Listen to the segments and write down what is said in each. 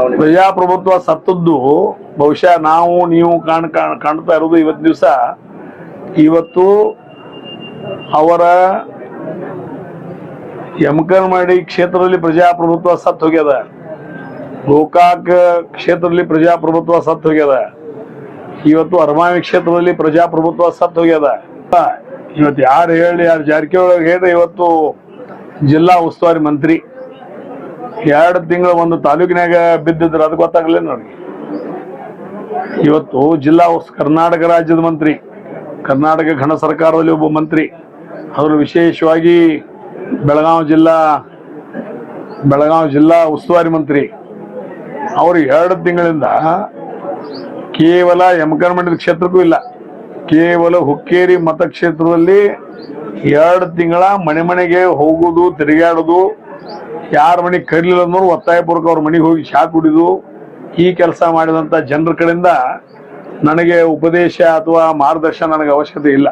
ಪ್ರಜಾಪ್ರಭುತ್ವ ಸತ್ತದ್ದು, ಬಹುಶಃ ನಾವು, ನೀವು ಕಾಣ್, ಕಾಣ್- ಕಾಣ್ತಾ ಇರೋದು ಇವತ್ತು ದಿವಸ. ಇವತ್ತು ಅವರ ಯಮಕನಮಡಿ ಕ್ಷೇತ್ರದಲ್ಲಿ ಪ್ರಜಾಪ್ರಭುತ್ವ ಸತ್ತು ಹೋಗ್ಯದ. ಗೋಕಾಕ್ ಕ್ಷೇತ್ರದಲ್ಲಿ ಪ್ರಜಾಪ್ರಭುತ್ವ ಸತ್ತು ಹೋಗ್ಯದ. ಇವತ್ತು ಅರಮಾವಿ ಕ್ಷೇತ್ರದಲ್ಲಿ ಪ್ರಜಾಪ್ರಭುತ್ವ ಸತ್ತು ಹೋಗ್ಯದ. ಇವತ್ತು ಯಾರು ಹೇಳಿ, ಯಾರು ಜಾರಕಿಹೊಳಿ ಹೇಳ್ರಿ ಇವತ್ತು ಜಿಲ್ಲಾ ಉಸ್ತುವಾರಿ ಮಂತ್ರಿ. ಎರಡು ತಿಂಗಳ ಒಂದು ತಾಲೂಕಿನಾಗ ಬಿದ್ದಿದ್ರು, ಅದು ಗೊತ್ತಾಗಲಿಲ್ಲ ನನಗೆ. ಇವತ್ತು ಜಿಲ್ಲಾ ಕರ್ನಾಟಕ ರಾಜ್ಯದ ಮಂತ್ರಿ, ಕರ್ನಾಟಕ ಘನ ಸರ್ಕಾರದಲ್ಲಿ ಒಬ್ಬ ಮಂತ್ರಿ ಅವರು ವಿಶೇಷವಾಗಿ ಬೆಳಗಾವಿ ಜಿಲ್ಲಾ ಬೆಳಗಾವಿ ಜಿಲ್ಲಾ ಉಸ್ತುವಾರಿ ಮಂತ್ರಿ. ಅವರು ಎರಡು ತಿಂಗಳಿಂದ ಕೇವಲ ಯಮಕನಮಂಡಲ ಕ್ಷೇತ್ರಕ್ಕೂ ಇಲ್ಲ, ಕೇವಲ ಹುಕ್ಕೇರಿ ಮತಕ್ಷೇತ್ರದಲ್ಲಿ ಎರಡು ತಿಂಗಳ ಮನೆ ಮನೆಗೆ ಹೋಗುವುದು ತಿರುಗಾಡುದು ಯಾರ ಮನೆಗೆ ಕರಿಲಿಲ್ಲ ಅನ್ನೋರು ಒತ್ತಾಯಪೂರ್ವಕ ಅವ್ರ ಮನೆಗೆ ಹೋಗಿ ಚಾ ಕುಡಿದು ಈ ಕೆಲಸ ಮಾಡಿದಂತ ಜನರ ಕಡೆಯಿಂದ ನನಗೆ ಉಪದೇಶ ಅಥವಾ ಮಾರ್ಗದರ್ಶನ ನನಗೆ ಅವಶ್ಯಕತೆ ಇಲ್ಲ.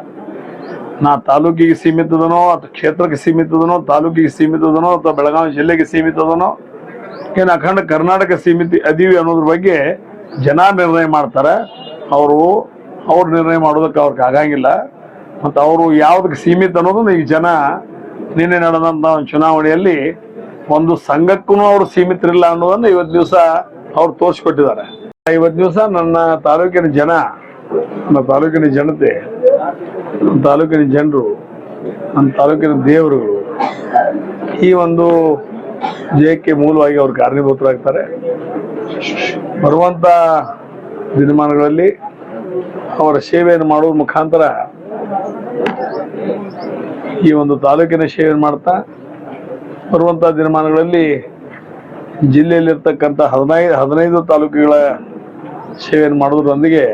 ನಾ ತಾಲೂಕಿಗೆ ಸೀಮಿತದನೋ ಅಥವಾ ಕ್ಷೇತ್ರಕ್ಕೆ ಸೀಮಿತದನೋ, ತಾಲೂಕಿಗೆ ಸೀಮಿತದನೋ ಅಥವಾ ಬೆಳಗಾವಿ ಜಿಲ್ಲೆಗೆ ಸೀಮಿತದನೋ, ಏನು ಅಖಂಡ ಕರ್ನಾಟಕ ಸೀಮಿತ ಅದೀವಿ ಅನ್ನೋದ್ರ ಬಗ್ಗೆ ಜನ ನಿರ್ಣಯ ಮಾಡ್ತಾರೆ. ಅವರು ಅವ್ರು ನಿರ್ಣಯ ಮಾಡೋದಕ್ಕೆ ಅವ್ರಿಗೆ ಆಗಂಗಿಲ್ಲ. ಮತ್ತು ಅವರು ಯಾವುದಕ್ಕೆ ಸೀಮಿತ ಅನ್ನೋದನ್ನು ಈಗ ಜನ ನಿನ್ನೆ ನಡೆದಂಥ ಚುನಾವಣೆಯಲ್ಲಿ ಒಂದು ಸಂಘಕ್ಕೂ ಅವರು ಸೀಮಿತರಿಲ್ಲ ಅನ್ನೋದನ್ನ ಇವತ್ತು ದಿವಸ ಅವ್ರು ತೋರಿಸ್ಕೊಟ್ಟಿದ್ದಾರೆ. ಇವತ್ತು ದಿವಸ ನನ್ನ ತಾಲೂಕಿನ ಜನ ನನ್ನ ತಾಲೂಕಿನ ಜನತೆ ನನ್ನ ತಾಲೂಕಿನ ಜನರು ನನ್ನ ತಾಲೂಕಿನ ದೇವರುಗಳು ಈ ಒಂದು ಜಯಕ್ಕೆ ಮೂಲವಾಗಿ ಅವ್ರು ಕಾರಣೀಭೂತರಾಗ್ತಾರೆ ಬರುವಂತ ದಿನಮಾನಗಳಲ್ಲಿ ಅವರ ಸೇವೆಯನ್ನು ಮಾಡುವ ಮುಖಾಂತರ ಈ ಒಂದು ತಾಲೂಕಿನ ಸೇವೆಯನ್ನು ಮಾಡ್ತಾ ಬರುವಂತ ದಿನಮಾನಗಳಲ್ಲಿ ಜಿಲ್ಲೆಯಲ್ಲಿರ್ತಕ್ಕಂಥ ಹದಿನೈದು ಹದಿನೈದು ತಾಲೂಕುಗಳ ಸೇವೆಯನ್ನು ಮಾಡೋದ್ರೊಂದಿಗೆ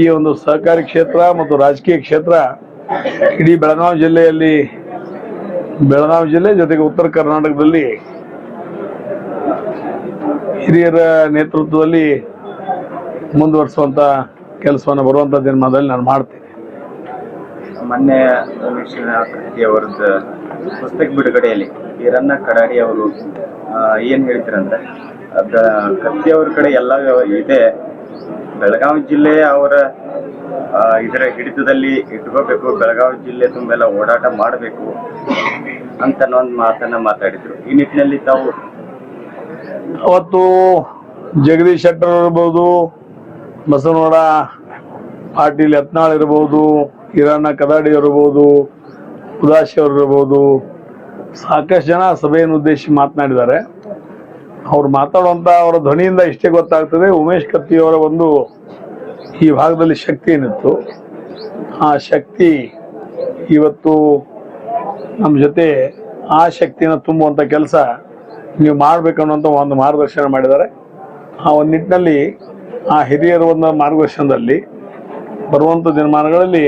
ಈ ಒಂದು ಸಹಕಾರಿ ಕ್ಷೇತ್ರ ಮತ್ತು ರಾಜಕೀಯ ಕ್ಷೇತ್ರ ಇಡೀ ಬೆಳಗಾವಿ ಜಿಲ್ಲೆಯಲ್ಲಿ, ಬೆಳಗಾವಿ ಜಿಲ್ಲೆ ಜೊತೆಗೆ ಉತ್ತರ ಕರ್ನಾಟಕದಲ್ಲಿ ಹಿರಿಯರ ನೇತೃತ್ವದಲ್ಲಿ ಮುಂದುವರಿಸುವಂತ ಕೆಲಸವನ್ನು ಬರುವಂತ ದಿನಮಾನದಲ್ಲಿ ನಾನು ಮಾಡ್ತೀನಿ. ಮೊನ್ನೆ ಅವರದ್ದು ಪುಸ್ತಕ ಬಿಡುಗಡೆಯಲ್ಲಿ. ಈರಣ್ಣ ಕಡಾಡಿ ಅವರು ಏನ್ ಹೇಳ್ತೀರಂದ್ರೆ ಅದ ಕತ್ತಿ ಅವ್ರ ಕಡೆ ಎಲ್ಲ ಇದೆ. ಬೆಳಗಾವಿ ಜಿಲ್ಲೆ ಅವರ ಇದರ ಹಿಡಿತದಲ್ಲಿ ಇಟ್ಕೋಬೇಕು. ಬೆಳಗಾವಿ ಜಿಲ್ಲೆ ತುಂಬೆಲ್ಲ ಓಡಾಟ ಮಾಡಬೇಕು ಅಂತ ಒಂದು ಮಾತನ್ನ ಮಾತಾಡಿದ್ರು. ಈ ನಿಟ್ಟಿನಲ್ಲಿ ತಾವು ಅವತ್ತು ಜಗದೀಶ್ ಶೆಟ್ಟರ್ ಇರ್ಬೋದು ಬಸವನಗೌಡ ಪಾಟೀಲ್ ಯತ್ನಾಳ್ ಇರ್ಬೋದು ಹಿರಣ್ಣ ಕದಾಡಿ ಇರ್ಬೋದು ಉದಾಸಿ ಅವರು ಇರ್ಬೋದು, ಸಾಕಷ್ಟು ಜನ ಸಭೆಯನ್ನು ಉದ್ದೇಶಿ ಮಾತನಾಡಿದ್ದಾರೆ. ಅವ್ರು ಮಾತಾಡುವಂತ ಅವರ ಧ್ವನಿಯಿಂದ ಇಷ್ಟೇ ಗೊತ್ತಾಗ್ತದೆ. ಉಮೇಶ್ ಕತ್ತಿಯವರ ಒಂದು ಈ ಭಾಗದಲ್ಲಿ ಶಕ್ತಿ ಏನಿತ್ತು? ಆ ಶಕ್ತಿ ಇವತ್ತು ನಮ್ಮ ಜೊತೆ ಆ ಶಕ್ತಿನ ತುಂಬುವಂತ ಕೆಲಸ ನೀವು ಮಾಡ್ಬೇಕನ್ನುವಂತ ಒಂದು ಮಾರ್ಗದರ್ಶನ ಮಾಡಿದ್ದಾರೆ. ಆ ಒಂದು ನಿಟ್ಟಿನಲ್ಲಿ ಆ ಹಿರಿಯರ ಒಂದು ಮಾರ್ಗದರ್ಶನದಲ್ಲಿ ಬರುವಂತ ದಿನಮಾನಗಳಲ್ಲಿ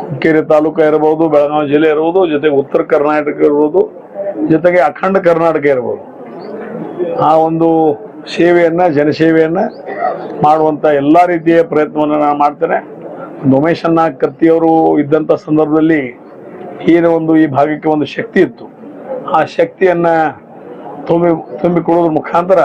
ಹುಕ್ಕೇರಿ ತಾಲೂಕು ಇರಬಹುದು ಬೆಳಗಾವಿ ಜಿಲ್ಲೆ ಇರಬಹುದು ಜೊತೆಗೆ ಉತ್ತರ ಕರ್ನಾಟಕ ಇರಬಹುದು ಜೊತೆಗೆ ಅಖಂಡ ಕರ್ನಾಟಕ ಇರಬಹುದು ಆ ಒಂದು ಸೇವೆಯನ್ನ, ಜನಸೇವೆಯನ್ನ ಮಾಡುವಂತ ಎಲ್ಲಾ ರೀತಿಯ ಪ್ರಯತ್ನವನ್ನು ನಾನು ಮಾಡ್ತೇನೆ. ಉಮೇಶ್ ಉಮೇಶನ್ನ ಕತ್ತಿಯವರು ಇದ್ದಂತ ಸಂದರ್ಭದಲ್ಲಿ ಈನ ಒಂದು ಈ ಭಾಗಕ್ಕೆ ಒಂದು ಶಕ್ತಿ ಇತ್ತು. ಆ ಶಕ್ತಿಯನ್ನ ತುಂಬಿ ತುಂಬಿಕೊಳ್ಳೋದ್ರ ಮುಖಾಂತರ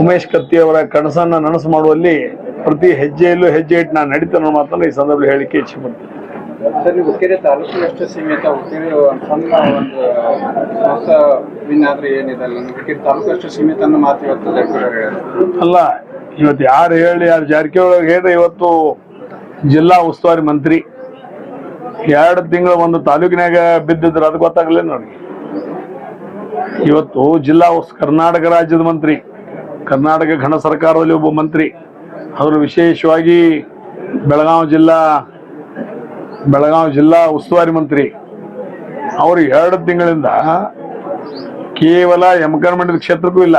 ಉಮೇಶ್ ಕತ್ತಿಯವರ ಕನಸನ್ನ ನನಸು ಮಾಡುವಲ್ಲಿ ಪ್ರತಿ ಹೆಜ್ಜೆಯಲ್ಲೂ ಹೆಜ್ಜೆ ಇಟ್ಟು ನಾನು ನಡೀತೇನೆ ಮಾತ್ರ ಈ ಸಂದರ್ಭದಲ್ಲಿ ಹೇಳಿಕೆ ಇಚ್ಛೆ ಪಡ್ತೇನೆ ಸರ್, ನೀವು ಹುಕ್ಕೇರಿ ತಾಲೂಕಿಗೆ ಅಷ್ಟು ಸೀಮಿತ ಹುಕ್ಕೇರಿ ಒಂದು ಸಣ್ಣ ಒಂದು ಹೊಸ ವಿನ್ ಆದ್ರೆ ಏನಿದೆ? ಅಲ್ಲ ತಾಲೂಕು ಅಷ್ಟು ಸೀಮಿತ ಅನ್ನೋ ಮಾತು ಇವತ್ತು ಅಲ್ಲ, ಇವತ್ತು ಯಾರು ಹೇಳಿ, ಯಾರು ಜಾರಕಿಹೊಳಿ ಹೇಳ್ರಿ ಇವತ್ತು ಜಿಲ್ಲಾ ಉಸ್ತುವಾರಿ ಮಂತ್ರಿ. ಎರಡು ತಿಂಗಳ ಒಂದು ತಾಲೂಕಿನಾಗ ಬಿದ್ದಿದ್ರು, ಅದು ಗೊತ್ತಾಗಲಿಲ್ಲ ನನಗೆ. ಇವತ್ತು ಜಿಲ್ಲಾ ಉಸ್- ಕರ್ನಾಟಕ ರಾಜ್ಯದ ಮಂತ್ರಿ, ಕರ್ನಾಟಕ ಘನ ಸರ್ಕಾರದಲ್ಲಿ ಒಬ್ಬ ಮಂತ್ರಿ. ಅವರು ವಿಶೇಷವಾಗಿ ಬೆಳಗಾವಿ ಜಿಲ್ಲಾ ಬೆಳಗಾವಿ ಜಿಲ್ಲಾ ಉಸ್ತುವಾರಿ ಮಂತ್ರಿ, ಅವರು ಎರಡು ತಿಂಗಳಿಂದ ಕೇವಲ ಯಮಕನಮಂಡಲ ಕ್ಷೇತ್ರಕ್ಕೂ ಇಲ್ಲ,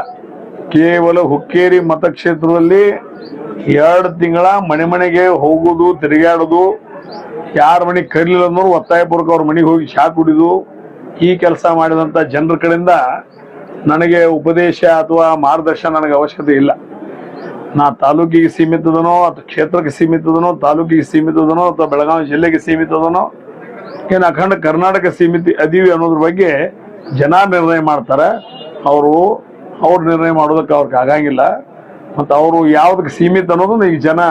ಕೇವಲ ಹುಕ್ಕೇರಿ ಮತಕ್ಷೇತ್ರದಲ್ಲಿ ಎರಡು ತಿಂಗಳ ಮನೆ ಮನೆಗೆ ಹೋಗುದು, ತಿರುಗಾಡುದು, ಯಾರ ಮನೆಗೆ ಕರೀಲಿಲ್ಲ ಅನ್ನೋರು ಒತ್ತಾಯಪೂರ್ವಕ ಅವ್ರ ಮನೆಗೆ ಹೋಗಿ ಚಾ ಕುಡಿದು ಈ ಕೆಲಸ ಮಾಡಿದಂತ ಜನರ ಕಡೆಯಿಂದ ನನಗೆ ಉಪದೇಶ ಅಥವಾ ಮಾರ್ಗದರ್ಶನ ನನಗೆ ಅವಶ್ಯಕತೆ ಇಲ್ಲ. ನಾ ತಾಲೂಕಿಗೆ ಸೀಮಿತದನೋ ಅಥವಾ ಕ್ಷೇತ್ರಕ್ಕೆ ಸೀಮಿತದನೋ, ತಾಲೂಕಿಗೆ ಸೀಮಿತದನೋ ಅಥವಾ ಬೆಳಗಾವಿ ಜಿಲ್ಲೆಗೆ ಸೀಮಿತದನೋ, ಏನು ಅಖಂಡ ಕರ್ನಾಟಕ ಸೀಮಿತ ಅದೀವಿ ಅನ್ನೋದ್ರ ಬಗ್ಗೆ ಜನ ನಿರ್ಣಯ ಮಾಡ್ತಾರೆ. ಅವರು, ಅವ್ರು ನಿರ್ಣಯ ಮಾಡೋದಕ್ಕೆ ಅವ್ರಿಗೆ ಆಗಂಗಿಲ್ಲ. ಮತ್ತು ಅವರು ಯಾವುದಕ್ಕೆ ಸೀಮಿತ ಅನ್ನೋದನ್ನ ಈಗ ಜನ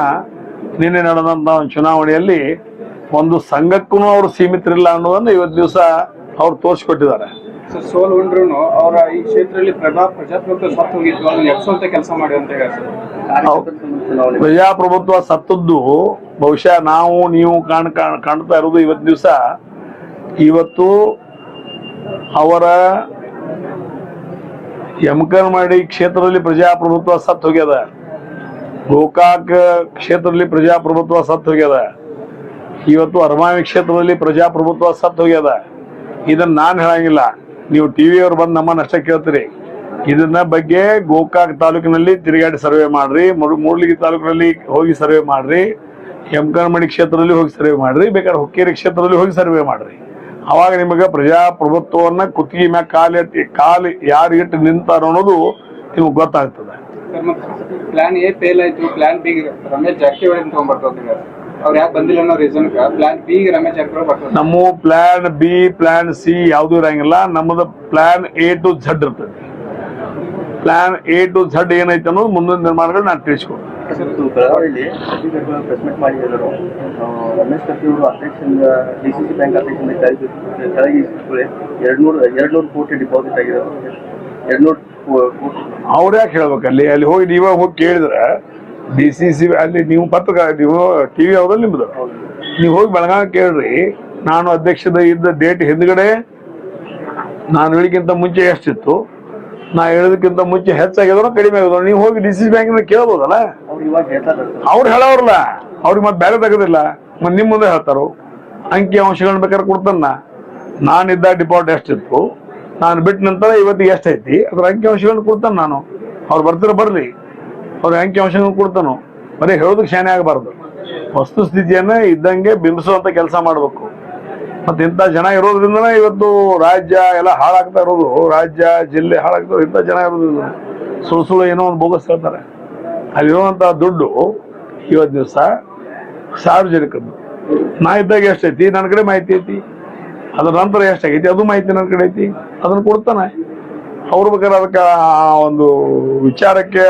ನಿನ್ನೆ ನಡೆದಂಥ ಒಂದು ಚುನಾವಣೆಯಲ್ಲಿ ಒಂದು ಸಂಘಕ್ಕೂ ಅವರು ಸೀಮಿತರಿಲ್ಲ ಅನ್ನೋದನ್ನು ಇವತ್ತು ದಿವಸ ಅವ್ರು ತೋರಿಸ್ಕೊಟ್ಟಿದ್ದಾರೆ. ಸೋಲ್ ಉಂಡ್ರು ಅವರ ಈ ಕ್ಷೇತ್ರದಲ್ಲಿ ಪ್ರಭಾವ ಪ್ರಜಾಪ್ರಭುತ್ವ ಸತ್ತು ಅದನ್ನು ಕೆಲಸ ಮಾಡಿ ಅಂತ ಹೇಳ್ತಾರೆ. ಪ್ರಜಾಪ್ರಭುತ್ವ ಸತ್ತದ್ದು, ಬಹುಶಃ ನಾವು, ನೀವು ಕಾಣ್, ಕಾಣ್- ಕಾಣ್ತಾ ಇರೋದು ಇವತ್ತು ದಿವಸ. ಇವತ್ತು ಅವರ ಯಮಕನಮಡಿ ಕ್ಷೇತ್ರದಲ್ಲಿ ಪ್ರಜಾಪ್ರಭುತ್ವ ಸತ್ತು ಹೋಗ್ಯದ. ಗೋಕಾಕ್ ಕ್ಷೇತ್ರದಲ್ಲಿ ಪ್ರಜಾಪ್ರಭುತ್ವ ಸತ್ತು ಹೋಗ್ಯದ. ಇವತ್ತು ಅರಮಾವಿ ಕ್ಷೇತ್ರದಲ್ಲಿ ಪ್ರಜಾಪ್ರಭುತ್ವ ಸತ್ತು ಹೋಗ್ಯದ. ಇದನ್ನ ನಾನು ಹೇಳಂಗಿಲ್ಲ. ನೀವು ಟಿವಿ ಅವ್ರು ಬಂದು ನಮ್ಮನ್ನ ಅಷ್ಟೇ ಕೇಳ್ತೀರಿ. ಇದನ್ನ ಬಗ್ಗೆ ಗೋಕಾಕ್ ತಾಲೂಕಿನಲ್ಲಿ ತಿರುಗಾಡಿ ಸರ್ವೆ ಮಾಡ್ರಿ. ಮೂಡ್ಲಿಗಿ ತಾಲೂಕಿನಲ್ಲಿ ಹೋಗಿ ಸರ್ವೆ ಮಾಡ್ರಿ. ಹೆಮ್ಕರ್ಮಣಿ ಕ್ಷೇತ್ರದಲ್ಲಿ ಹೋಗಿ ಸರ್ವೆ ಮಾಡ್ರಿ. ಬೇಕಾದ್ರೆ ಹುಕ್ಕೇರಿ ಕ್ಷೇತ್ರದಲ್ಲಿ ಹೋಗಿ ಸರ್ವೆ ಮಾಡ್ರಿ. ಅವಾಗ ನಿಮಗೆ ಪ್ರಜಾಪ್ರಭುತ್ವವನ್ನ ಕುತ್ತಿಗೆ ಮ್ಯಾಗ ಕಾಲಿಟ್ಟು ಕಾಲು ಯಾರು ಇಟ್ಟು ನಿಂತಾರ ಅನ್ನೋದು ನಿಮ್ಗೆ ಗೊತ್ತಾಗ್ತದೆ. ಸರ್ ಮತ್ತೆ ಪ್ಲಾನ್ ಎ ಫೇಲ್ ಆಯ್ತು ಪ್ಲಾನ್ ಬಿ ರಮೇಶ್ ಜಾರಕಿಹೊಳಿ ಅಂತ ತಗೊಂಡ್ಬರ್ತಾರೆ ಅವ್ರು ಯಾಕೆ ಬಂದಿಲ್ಲ ಅನ್ನೋ reason plan B Ramesh Jarkiholi ಬರ್ತದೆ ನಮ್ಮ ಪ್ಲಾನ್ ಬಿ ಪ್ಲಾನ್ ಸಿ ಯಾವ್ದು ಇರಂಗಿಲ್ಲ. ನಮ್ಮದು ಪ್ಲಾನ್ ಎ ಟು ಝಡ್ ಇರ್ತದೆ. ಪ್ಲಾನ್ ಎ ಟು ಝಡ್ ಏನೈತೆ ಅನ್ನೋದು ಮುಂದಿನ ನಿರ್ಮಾಣಗಳು ನಾನು ತಿಳಿಸ್ಕೊಡ್ತೀನಿ. ಬೆಳಗಾವಿಯಲ್ಲಿ ಪ್ರೆಸ್ ಮೀಟ್ ಮಾಡಿ ರಮೇಶ್ ಕತ್ತಿ ಅವರು ಅಧ್ಯಕ್ಷರಿಂದ ಡಿ ಸಿ ಸಿ ಬ್ಯಾಂಕ್ ಅಧ್ಯಕ್ಷರಿಂದ ಕೆಳಗೆ ಕೆಳಗೆ ಎರಡು ನೂರು ಎರಡು ನೂರು ಕೋಟಿ ಡಿಪಾಸಿಟ್ ಆಗಿದೆ ಎರಡು ನೂರು ಕೋಟಿ. ಅವ್ರು ಯಾಕೆ ಹೇಳ್ಬೇಕು ಅಲ್ಲಿ? ಅಲ್ಲಿ ಹೋಗಿ ನೀವೇ ಹೋಗಿ ಕೇಳಿದ್ರೆ ಡಿ ಸಿ ಸಿ ಅಲ್ಲಿ ನೀವು ಪತ್ರಕ ನೀವು ಟಿ ವಿ ಯಾವ್ದಲ್ಲಿ ನಿಮ್ದು. ನೀವು ಹೋಗಿ ಬೆಳಗಾವಿ ಕೇಳ್ರಿ ನಾನು ಅಧ್ಯಕ್ಷದ ಇದ್ದ ಡೇಟ್ ಹಿಂದ್ಗಡೆ ನಾನು ಹೇಳಿಕ್ಕಿಂತ ಮುಂಚೆ ಎಷ್ಟಿತ್ತು? ನಾ ಹೇಳೋದಕ್ಕಿಂತ ಮುಂಚೆ ಹೆಚ್ಚಾಗಿದ್ರು ಕಡಿಮೆ ಆಗಿದ್ರು ನೀವು ಹೋಗಿ ಡಿ ಸಿ ಬ್ಯಾಂಕಿನ ಕೇಳ್ಬೋದಲ್ಲ? ಅವ್ರು ಹೇಳೋರಲ್ಲ ಅವ್ರಿಗೆ ಮತ್ತೆ ಬೇರೆ ತೆಗೋದಿಲ್ಲ. ಮತ್ತೆ ನಿಮ್ಮ ಮುಂದೆ ಹೇಳ್ತಾರು. ಅಂಕಿ ಅಂಶಗಳನ್ನ ಬೇಕಾದ್ರೆ ಕೊಡ್ತಾನ. ನಾನಿದ್ದ ಡಿಪಾರ್ಟ್ ಎಷ್ಟಿತ್ತು? ನಾನು ಬಿಟ್ಟ ನಂತರ ಇವತ್ತಿಗೆ ಎಷ್ಟೈತಿ? ಅದ್ರ ಅಂಕಿ ಅಂಶಗಳನ್ನ ಕೊಡ್ತಾನೆ ನಾನು. ಅವ್ರು ಬರ್ತಿರ ಬರ್ರಿ ಅವ್ರ ಅಂಕಿ ಅಂಶಗಳನ್ನ ಕೊಡ್ತಾನು. ಬರೀ ಹೇಳೋದಕ್ಕೆ ಶಾನೆ ಆಗಬಾರ್ದು. ವಸ್ತುಸ್ಥಿತಿಯನ್ನ ಇದ್ದಂಗೆ ಬಿಂಬಿಸುವಂತ ಕೆಲಸ ಮಾಡ್ಬೇಕು. ಮತ್ತೆ ಇಂಥ ಜನ ಇರೋದ್ರಿಂದ ಇವತ್ತು ರಾಜ್ಯ ಎಲ್ಲ ಹಾಳಾಗ್ತಾ ಇರೋದು. ರಾಜ್ಯ, ಜಿಲ್ಲೆ ಹಾಳಾಗ್ತಾ ಇಂಥ ಜನ ಇರೋದ್ರಿಂದ ಸುಳ್ಳು ಸುಳ್ಳು ಏನೋ ಒಂದು ಬೋಗಸ್ ಹೇಳ್ತಾರೆ ಅಲ್ಲಿರುವಂಥ ದುಡ್ಡು ಇವತ್ತು ದಿವಸ ಸಾರ್ವಜನಿಕದ್ದು. ನಾ ಇದ್ದಾಗ ಎಷ್ಟೈತಿ? ನನ್ನ ಕಡೆ ಮಾಹಿತಿ ಐತಿ. ಅದ್ರ ನಂತರ ಎಷ್ಟಾಗೈತಿ? ಅದು ಮಾಹಿತಿ ನನ್ನ ಕಡೆ ಐತಿ. ಅದನ್ನ ಕೊಡ್ತಾನೆ. ಅವ್ರು ಬೇಕಾದ್ರೆ ಅದಕ್ಕೆ ಆ ಒಂದು ವಿಚಾರಕ್ಕೆ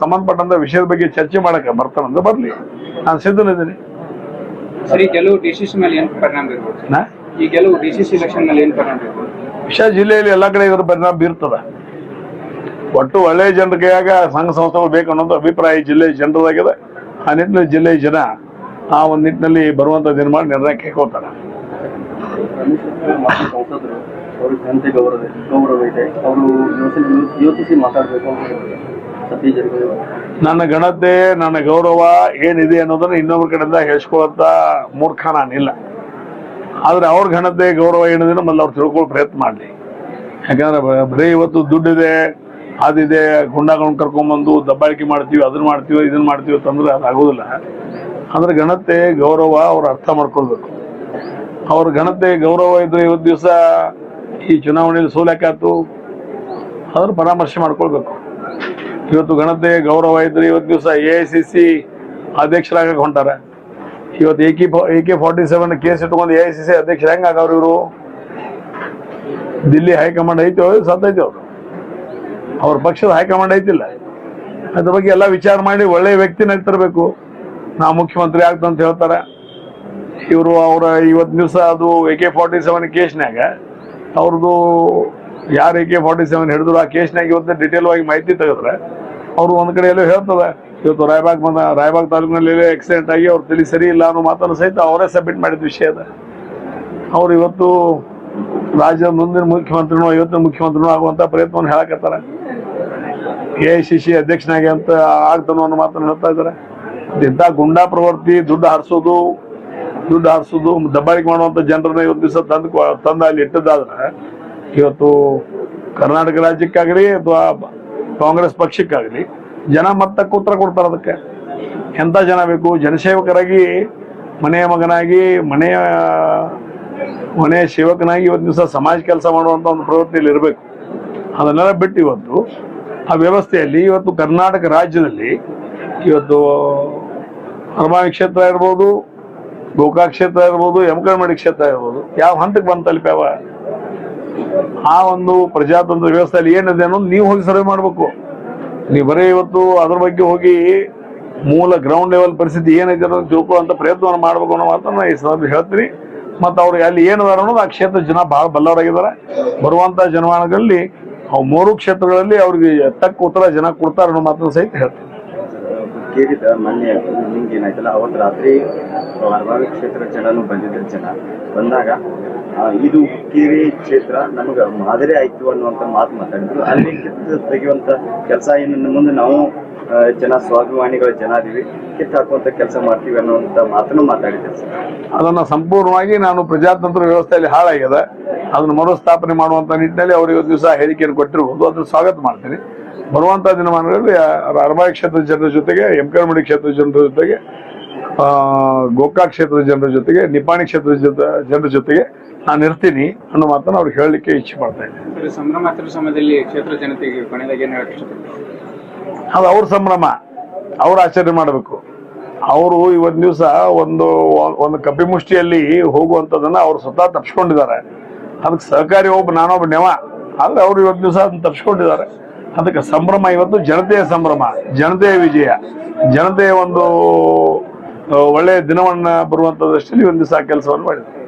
ಸಂಬಂಧಪಟ್ಟಂತ ವಿಷಯದ ಬಗ್ಗೆ ಚರ್ಚೆ ಮಾಡಕ್ಕೆ ಬರ್ತಾನಂದ್ರೆ ಬರಲಿ. ನಾನು ಸಿದ್ಧನಿದ್ದೀನಿ. ಸರಿ ಗೆಲುವು ಡಿಸಿಸಿ ಮೇಲೆ ಏನ್ ಪರಿಣಾಮ ಬೀರ್ಬೋದು? ಈ ಕೆಲವು ಡಿಸಿಸಿ ಎಲೆಕ್ಷನ್ ಮೇಲೆ ಏನು ಪರಿಣಾಮ ಬೀರ್ಬೋದು? ವಿಷಯ ಜಿಲ್ಲೆಯಲ್ಲಿ ಎಲ್ಲ ಕಡೆ ಇದರ ಪರಿಣಾಮ ಬೀರ್ತದ. ಒಟ್ಟು ಒಳ್ಳೆಯ ಜನರ ಕೈಯಾಗ ಸಂಘ ಸಂಸ್ಥೆಗಳು ಬೇಕು ಅನ್ನೋದು ಅಭಿಪ್ರಾಯ ಜಿಲ್ಲೆ ಜನರದಾಗಿದೆ. ಆ ನಿಟ್ಟಿನಲ್ಲಿ ಜಿಲ್ಲೆಯ ಜನ ಆ ಒಂದು ನಿಟ್ಟಿನಲ್ಲಿ ಬರುವಂತ ದಿನ ಮಾಡಿ ನಿರ್ಣಯ ಕೈಗೊಳ್ತಾರೆ ಅವರು ಜನತೆ ಗೌರವ ಗೌರವ ಇದೆ. ಅವರು ಯೋಚಿಸಿ ಯೋಚಿಸಿ ಮಾತಾಡಬೇಕು ಜಾರಕಿಹೊಳಿ ನನ್ನ ಗಣತೆ ನನ್ನ ಗೌರವ ಏನಿದೆ ಅನ್ನೋದನ್ನ ಇನ್ನೊಬ್ಬರ ಕಡೆಯಿಂದ ಹೇಳ್ಸ್ಕೊಳ್ಳೋಂತ ಮೂರ್ಖ ನಾನಿಲ್ಲ. ಆದ್ರೆ ಅವ್ರ ಘನತೆ, ಗೌರವ ಏನಿದೆ ಮೊದಲು ಅವ್ರು ತಿಳ್ಕೊಳ್ಳೋ ಪ್ರಯತ್ನ ಮಾಡಲಿ. ಯಾಕಂದ್ರೆ ಬರೀ ಇವತ್ತು ದುಡ್ಡಿದೆ, ಅದಿದೆ ಗುಂಡಾಗಳನ್ನ ಕರ್ಕೊಂಬಂದು ದಬ್ಬಾಳಿಕೆ ಮಾಡ್ತೀವಿ, ಅದನ್ನ ಮಾಡ್ತೀವಿ, ಇದನ್ನ ಮಾಡ್ತೀವಿ ಅಂತಂದ್ರೆ ಅದು ಆಗೋದಿಲ್ಲ. ಅಂದ್ರೆ ಘನತೆ, ಗೌರವ ಅವ್ರು ಅರ್ಥ ಮಾಡ್ಕೊಳ್ಬೇಕು. ಅವ್ರ ಘನತೆ, ಗೌರವ ಇದ್ರೆ ಇವತ್ತು ದಿವಸ ಈ ಚುನಾವಣೆಯಲ್ಲಿ ಸೋಲಾಕಾತು ಅದ್ರ ಪರಾಮರ್ಶೆ ಮಾಡ್ಕೊಳ್ಬೇಕು. ಇವತ್ತು ಗಣತೆ ಗೌರವ ಇದ್ರೆ ಇವತ್ತು ದಿವಸ ಎ ಐ ಸಿ ಸಿ ಅಧ್ಯಕ್ಷರಾಗಕ್ಕೆ ಹೊಂಟಾರೆ. ಇವತ್ತು A K A K forty seven case ಇಟ್ಕೊಂಡು ಎ ಐ ಸಿ ಸಿ ಅಧ್ಯಕ್ಷರು ಹೆಂಗ್ ಆಗವ್ರು ಇವರು? ದಿಲ್ಲಿ ಹೈಕಮಾಂಡ್ ಐತಿ ಸತ್ತೈತಿ ಅವರು. ಅವ್ರ ಪಕ್ಷದ ಹೈಕಮಾಂಡ್ ಐತಿಲ್ಲ. ಅದ್ರ ಬಗ್ಗೆ ಎಲ್ಲ ವಿಚಾರ ಮಾಡಿ ಒಳ್ಳೆ ವ್ಯಕ್ತಿನ ತರಬೇಕು ನಾ ಮುಖ್ಯಮಂತ್ರಿ ಆಗ್ತಂತ ಹೇಳ್ತಾರೆ. ಇವರು ಅವರ ಇವತ್ತು ದಿವಸ ಅದು ಎ ಕೆ ಫಾರ್ಟಿ ಸೆವೆನ್ ಕೇಸ್ನಾಗ ಅವ್ರದ್ದು ಯಾರು ಎ ಕೆ ಫಾರ್ಟಿ ಸೆವೆನ್ ಹಿಡಿದ್ರು ಆ ಕೇಸ್ನಾಗ ಇವತ್ತು ಡಿಟೇಲ್ ಆಗಿ ಮಾಹಿತಿ ತೆಗೆದ್ರೆ ಅವರು ಒಂದು ಕಡೆ ಎಲ್ಲೋ ಹೇಳ್ತದೆ, ಇವತ್ತು ರಾಯಬಾಗ್ ಬಂದ, ರಾಯಬಾಗ್ ತಾಲೂಕಿನಲ್ಲಿ ಆಕ್ಸಿಡೆಂಟ್ ಆಗಿ ಅವ್ರ ತಲೆ ಸರಿ ಇಲ್ಲ ಅನ್ನೋ ಮಾತನ್ನು ಸಹಿತ ಅವರೇ ಸಬ್ಮಿಟ್ ಮಾಡಿದ ವಿಷಯ ಅದ. ಅವ್ರು ಇವತ್ತು ರಾಜ್ಯದ ಮುಂದಿನ ಮುಖ್ಯಮಂತ್ರಿನೂ ಇವತ್ತಿನ ಮುಖ್ಯಮಂತ್ರಿನೂ ಆಗುವಂತ ಪ್ರಯತ್ನವನ್ನು ಹೇಳಕತ್ತಾರ. ಎ ಐ ಸಿ ಸಿ ಅಧ್ಯಕ್ಷನಾಗಿ ಅಂತ ಆಗ್ತಾನೋ ಅನ್ನೋ ಮಾತನ್ನು ಹೇಳ್ತಾ ಇದ್ದಾರೆ. ಇಂಥ ಗುಂಡಾ ಪ್ರವೃತ್ತಿ, ದುಡ್ಡು ಹಾರಿಸೋದು ದುಡ್ಡು ಹಾರಿಸೋದು, ದಬ್ಬಾಳಿಕೆ ಮಾಡುವಂತ ಜನರನ್ನ ಇವತ್ತು ದಿವಸ ತಂದು ತಂದ ಅಲ್ಲಿ ಇಟ್ಟದ್ದಾದ್ರೆ, ಇವತ್ತು ಕರ್ನಾಟಕ ರಾಜ್ಯಕ್ಕಾಗಲಿ ಅಥವಾ ಕಾಂಗ್ರೆಸ್ ಪಕ್ಷಕ್ಕಾಗಲಿ, ಜನ ಮತ್ತೆ ಉತ್ತರ ಕೊಡ್ತಾರೆ ಅದಕ್ಕೆ. ಎಂಥ ಜನ ಬೇಕು? ಜನಸೇವಕರಾಗಿ, ಮನೆಯ ಮಗನಾಗಿ, ಮನೆಯ ಮನೆಯ ಸೇವಕನಾಗಿ ಇವತ್ತು ದಿವಸ ಸಮಾಜ ಕೆಲಸ ಮಾಡುವಂಥ ಒಂದು ಪ್ರವೃತ್ತಿಯಲ್ಲಿ ಇರಬೇಕು. ಅದನ್ನೆಲ್ಲ ಬಿಟ್ಟು ಇವತ್ತು ಆ ವ್ಯವಸ್ಥೆಯಲ್ಲಿ ಇವತ್ತು ಕರ್ನಾಟಕ ರಾಜ್ಯದಲ್ಲಿ ಇವತ್ತು ಹರಮಾವಿ ಕ್ಷೇತ್ರ ಇರ್ಬೋದು, ಗೋಕಾಕ್ ಕ್ಷೇತ್ರ ಇರ್ಬೋದು ಯಮಕನಮಡಿ ಕ್ಷೇತ್ರ ಇರ್ಬೋದು, ಯಾವ ಹಂತಕ್ಕೆ ಬಂದು ತಲುಪ್ಯಾವ ಆ ಒಂದು ಪ್ರಜಾತಂತ್ರ ವ್ಯವಸ್ಥೆಯಲ್ಲಿ ಏನಿದೆ ಅನ್ನೋದು ನೀವು ಹೋಗಿ ಸರ್ವೆ ಮಾಡಬೇಕು. ನೀವು ಬರೀ ಇವತ್ತು ಅದ್ರ ಬಗ್ಗೆ ಹೋಗಿ ಮೂಲ ಗ್ರೌಂಡ್ ಲೆವೆಲ್ ಪರಿಸ್ಥಿತಿ ಏನೈತೆ ಅನ್ನೋದು ತಿಳ್ಕೊಳ್ಳುವಂತ ಪ್ರಯತ್ನವನ್ನು ಮಾಡ್ಬೇಕು ಅನ್ನೋ ಮಾತನ್ನ ಈ ಸಂದರ್ಭ ಹೇಳ್ತೀನಿ. ಮತ್ತು ಅವ್ರಿಗೆ ಅಲ್ಲಿ ಏನು ಅನ್ನೋದು ಆ ಕ್ಷೇತ್ರ ಜನ ಭಾಳ ಬಲ್ಲವರಾಗಿದ್ದಾರೆ. ಬರುವಂತ ಜನವಾಣಗಳಲ್ಲಿ ಅವು ಮೂರು ಕ್ಷೇತ್ರಗಳಲ್ಲಿ ಅವ್ರಿಗೆ ತಕ್ಕ ಉತ್ತರ ಜನ ಕೊಡ್ತಾರೆ ಅನ್ನೋ ಮಾತನ್ನು ಸಹಿತ ಹೇಳ್ತೀನಿ. ಕೇರಿದ ಮೊನ್ನೆ ನಿಮ್ಗೆ ಏನಾಯ್ತಲ್ಲ ಅವತ್ತು ರಾತ್ರಿ ಹೊರಭಾಗ ಕ್ಷೇತ್ರ ಜನನು ಬಂದಿದ್ದ ಜನ. ಬಂದಾಗ ಇದು ಹುಕ್ಕೇರಿ ಕ್ಷೇತ್ರ ನಮ್ಗೆ ಮಾದರಿ ಆಯ್ತು ಅನ್ನುವಂತ ಮಾತು ಮಾತಾಡಿದ್ರು. ಅಲ್ಲಿ ಕಿತ್ತು ತೆಗೆಯುವಂತ ಕೆಲಸ ಏನನ್ನ ಮುಂದೆ ನಾವು ಜನ ಸ್ವಾಭಿಮಾನಿಗಳ ಜನ ಅದೀವಿ. ಕಿತ್ತು ಹಾಕುವಂತ ಕೆಲಸ ಮಾಡ್ತೀವಿ ಅನ್ನುವಂತ ಮಾತನ್ನು ಮಾತಾಡಿದ್ದಾರೆ ಸರ್. ಅದನ್ನ ಸಂಪೂರ್ಣವಾಗಿ ನಾನು ಪ್ರಜಾತಂತ್ರ ವ್ಯವಸ್ಥೆಯಲ್ಲಿ ಹಾಳಾಗಿದೆ. ಅದನ್ನು ಮರುಸ್ಥಾಪನೆ ಮಾಡುವಂತ ನಿಟ್ಟಿನಲ್ಲಿ ಅವರು ಇವತ್ತು ದಿವಸ ಹೇಳಿಕೆಯನ್ನು ಕೊಟ್ಟಿರಬಹುದು ಅದನ್ನ ಸ್ವಾಗತ ಮಾಡ್ತೀನಿ. ಬರುವಂತ ದಿನಮಾನಗಳಲ್ಲಿ ಅರಬಾಯಿ ಕ್ಷೇತ್ರದ ಜನರ ಜೊತೆಗೆ ಎಂಕರಮಡಿ ಕ್ಷೇತ್ರದ ಜನರ ಜೊತೆಗೆ ಆ, ಗೋಕಾಕ್ ಕ್ಷೇತ್ರದ ಜನರ ಜೊತೆಗೆ ನಿಪಾಣಿ ಕ್ಷೇತ್ರದ ಜೊತೆ ಜನರ ಜೊತೆಗೆ ನಾನು ಇರ್ತೀನಿ ಅನ್ನೋ ಮಾತನ್ನು ಅವ್ರಿಗೆ ಹೇಳಲಿಕ್ಕೆ ಇಚ್ಛೆ ಪಡ್ತಾ ಇದ್ದೀನಿ ಸಮಯದಲ್ಲಿ ಕ್ಷೇತ್ರ ಜನತೆಗೆ ಕೊನೆಯದಾಗಿ ಏನು ಅದು ಅವ್ರ ಸಂಭ್ರಮ. ಅವ್ರು ಆಚರಣೆ ಮಾಡಬೇಕು. ಅವರು ಇವತ್ತು ದಿವಸ ಒಂದು ಒಂದು ಕಪಿಮುಷ್ಟಿಯಲ್ಲಿ ಹೋಗುವಂಥದ್ದನ್ನು ಅವ್ರು ಸ್ವತಃ ತಪ್ಪಿಸ್ಕೊಂಡಿದ್ದಾರೆ ಅದಕ್ಕೆ ಸಹಕಾರಿ ಒಬ್ಬ ನಾನೊಬ್ಬ ನೆವ. ಆದರೆ ಅವ್ರು ಇವತ್ತು ದಿವಸ ಅದನ್ನ ತಪ್ಪಿಸ್ಕೊಂಡಿದ್ದಾರೆ ಅದಕ್ಕೆ ಸಂಭ್ರಮ ಇವತ್ತು ಜನತೆಯ ಸಂಭ್ರಮ, ಜನತೆಯ ವಿಜಯ. ಜನತೆಯ ಒಂದು ಒಳ್ಳೆಯ ದಿನವನ್ನ ದೃಷ್ಟಿಯಲ್ಲಿ ಒಂದು ದಿವಸ ಕೆಲಸವನ್ನು ಮಾಡಿದ್ದಾರೆ